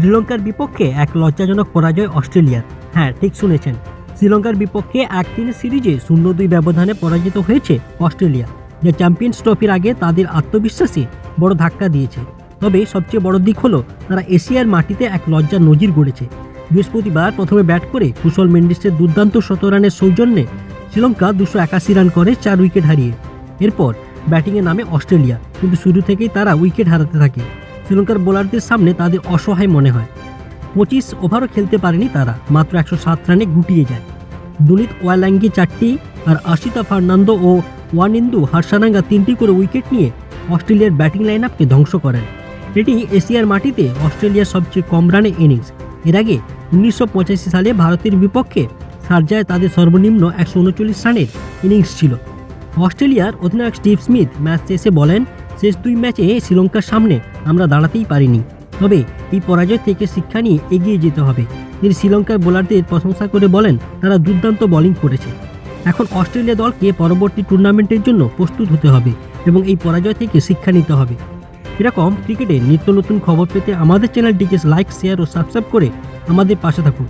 শ্রীলঙ্কার বিপক্ষে এক লজ্জাজনক পরাজয় অস্ট্রেলিয়ার। হ্যাঁ ঠিক শুনেছেন। শ্রীলঙ্কার বিপক্ষে এক তিন সিরিজে শূন্য দুই ব্যবধানে পরাজিত হয়েছে অস্ট্রেলিয়া, যা চ্যাম্পিয়ন্স ট্রফির আগে তাদের আত্মবিশ্বাসে বড় ধাক্কা দিয়েছে। তবে সবচেয়ে বড় দিক হলো, তারা এশিয়ার মাটিতে এক লজ্জার নজির গড়েছে। বৃহস্পতিবার প্রথমে ব্যাট করে কুশল মেন্ডিসের দুর্দান্ত শতরানের সৌজন্যে শ্রীলঙ্কা দুশো একাশি রান করে চার উইকেট হারিয়ে। এরপর ব্যাটিংয়ে নামে অস্ট্রেলিয়া, কিন্তু শুরু থেকেই তারা উইকেট হারাতে থাকে। শ্রীলঙ্কার বোলারদের সামনে তাদের অসহায় মনে হয়। পঁচিশ ওভারও খেলতে পারেনি তারা, মাত্র একশো সাত রানে গুটিয়ে যায়। দুনিত ওয়ালাঙ্গি চারটি আর আশিতা ফার্নান্দো ও ওয়ানিন্দু হার্সানাঙ্গা তিনটি করে উইকেট নিয়ে অস্ট্রেলিয়ার ব্যাটিং লাইন আপকে ধ্বংস করেন। এটি এশিয়ার মাটিতে অস্ট্রেলিয়ার সবচেয়ে কম রানে ইনিংস। এর আগে উনিশশো পঁচাশি সালে ভারতের বিপক্ষে সার্জায় তাদের সর্বনিম্ন একশো উনচল্লিশ রানের ইনিংস ছিল। অস্ট্রেলিয়ার অধিনায়ক স্টিভ স্মিথ ম্যাচ শেষে বলেন, শেষ দুই ম্যাচে শ্রীলঙ্কার সামনে আমরা দাঁড়াতেই পারিনি। তবে এই পরাজয় থেকে শিক্ষা নিয়ে এগিয়ে যেতে হবে। তিনি শ্রীলঙ্কার বোলারদের প্রশংসা করে বলেন, তারা দুর্দান্ত বোলিং করেছে। এখন অস্ট্রেলিয়া দলকে পরবর্তী টুর্নামেন্টের জন্য প্রস্তুত হতে হবে এবং এই পরাজয় থেকে শিক্ষা নিতে হবে। এরকম ক্রিকেটে নিত্য নতুন খবর পেতে আমাদের চ্যানেলটিকে লাইক শেয়ার ও সাবস্ক্রাইব করে আমাদের পাশে থাকুন।